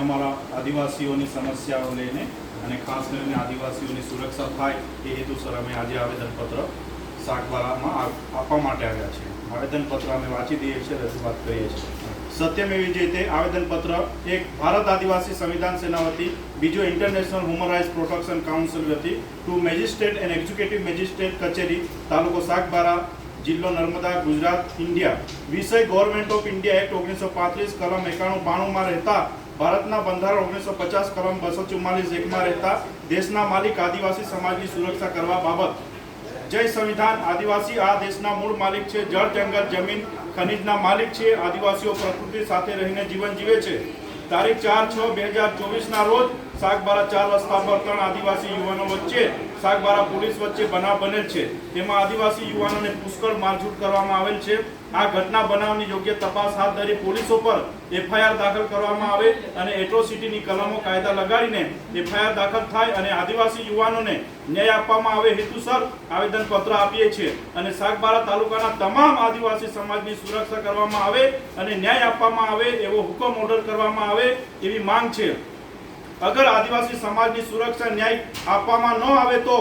અમારા આદિવાસીઓની સમસ્યાઓ લઈને અને ખાસ કરીને આદિવાસીઓની સુરક્ષા થાય એ હેતુસર અમે આજે આવેદનપત્ર સાગબારામાં આપવા માટે આવ્યા છીએ. આવેદનપત્ર અમે વાંચી દઈએ છીએ, રજૂઆત કરીએ છીએ. સત્યમેવી જયતે આવેદનપત્ર એક ભારત આદિવાસી સંવિધાન સેના વતી, બીજો international human rights protection council વતી, to magistrate and executive magistrate કચેરી, તાલુકો સાગબારા જિલ્લો નર્મદા, ગુજરાત, ઇન્ડિયા. વિષય ગવર્મેન્ટ ઓફ ઇન્ડિયા એક્ટ ઓગણીસો પાંત્રીસ, કલમ એકાણું, બાણુંમાં રહેતા ભારતના બંધારણ ઓગણીસો પચાસ, કલમ બસો ચુમ્માલીસ, એકમાં રહેતા દેશના માલિક આદિવાસી સમાજની સુરક્ષા કરવા બાબત. જય સંવિધાન, આદિવાસી આ દેશના મૂળ માલિક છે, જળ, જંગલ, જમીન, ખનિજના માલિક છે, આદિવાસીઓ પ્રકૃતિ સાથે રહીને જીવન જીવે છે. તારીખ ચાર છ, બે હજાર ચોવીસના રોજ સાગબારા ચાર રસ્તા પર ત્રણ આદિવાસી યુવાનો વચ્ચે સાગબારા પોલીસ વચ્ચે બનાવ બનેલ છે. તેમાં આદિવાસી યુવાનોને પુષ્કળ મારઝૂટ કરવામાં આવેલ છે. આ ઘટના બનાવની યોગ્ય તપાસ હાથ ધરી પોલીસો પર એફઆઈઆર દાખલ કરવામાં આવે અને એટ્રોસિટીની કલમો કાયદા લગાડીને એફઆઈઆર દાખલ થાય અને આદિવાસી યુવાનોને ન્યાય આપવામાં આવે હેતુસર આવેદનપત્ર આપીએ છીએ અને સાગબારા તાલુકાના તમામ આદિવાસી સમાજની સુરક્ષા કરવામાં આવે અને ન્યાય આપવામાં આવે એવો હુકમ ઓર્ડર કરવામાં આવે એવી માંગ છે. અગર આદિવાસી સમાજની સુરક્ષા ન્યાય આપવામાં ન આવે તો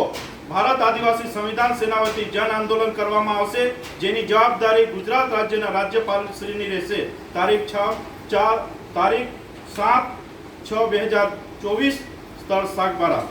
ભારત આદિવાસી સંવિધાન સેના વતી જન આંદોલન કરવામાં આવશે, જેની જવાબદારી ગુજરાત રાજ્યના રાજ્યપાલશ્રીની રહેશે. તારીખ છ, ચાર, તારીખ સાત, છ, બે હજાર ચોવીસ, સ્થળ સાગબારા.